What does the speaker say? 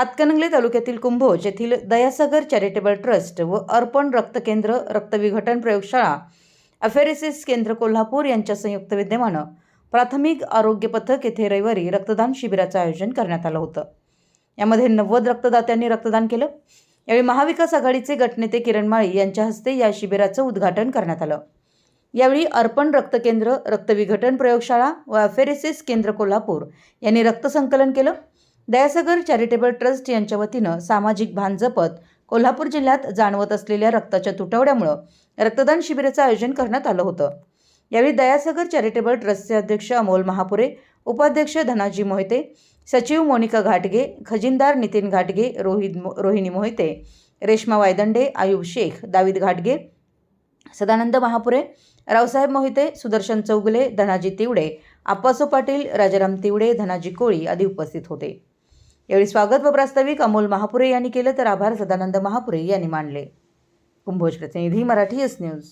हातकणंगले तालुक्यातील कुंभोज येथील Dayasagar charitable trust व अर्पण रक्त केंद्र रक्तविघटन प्रयोगशाळा अफेरेसिस केंद्र कोल्हापूर यांच्या संयुक्त विद्यमानं प्राथमिक आरोग्य पथक येथे रविवारी रक्तदान शिबिराचं आयोजन करण्यात आलं होतं. यामध्ये नव्वद रक्तदात्यांनी रक्तदान केलं. यावेळी महाविकास आघाडीचे गटनेते किरण माळी यांच्या हस्ते या शिबिराचं उद्घाटन करण्यात आलं. यावेळी अर्पण रक्त केंद्र रक्तविघटन प्रयोगशाळा व अफेरेसिस केंद्र कोल्हापूर यांनी रक्तसंकलन केलं. दयासागर चॅरिटेबल ट्रस्ट यांच्या वतीनं सामाजिक भान जपत कोल्हापूर जिल्ह्यात जाणवत असलेल्या रक्ताच्या तुटवड्यामुळं रक्तदान शिबिराचं आयोजन करण्यात आलं होतं. यावेळी दयासागर चॅरिटेबल ट्रस्टचे अध्यक्ष अमोल महापुरे उपाध्यक्ष धनाजी मोहिते सचिव मोनिका घाटगे खजिनदार नितीन घाटगे रोहित मो- रोहिणी मोहिते रेश्मा वायदंडे आयुब शेख दावीद घाटगे सदानंद महापुरे रावसाहेब मोहिते सुदर्शन चौगुले धनाजी तिवडे आप्पासो पाटील राजाराम तिवडे धनाजी कोळी आदी उपस्थित होते. यावेळी स्वागत व प्रास्ताविक अमोल महापुरे यांनी केलं तर आभार सदानंद महापुरे यांनी मानले. कुंभोज प्रतिनिधी मराठी एस न्यूज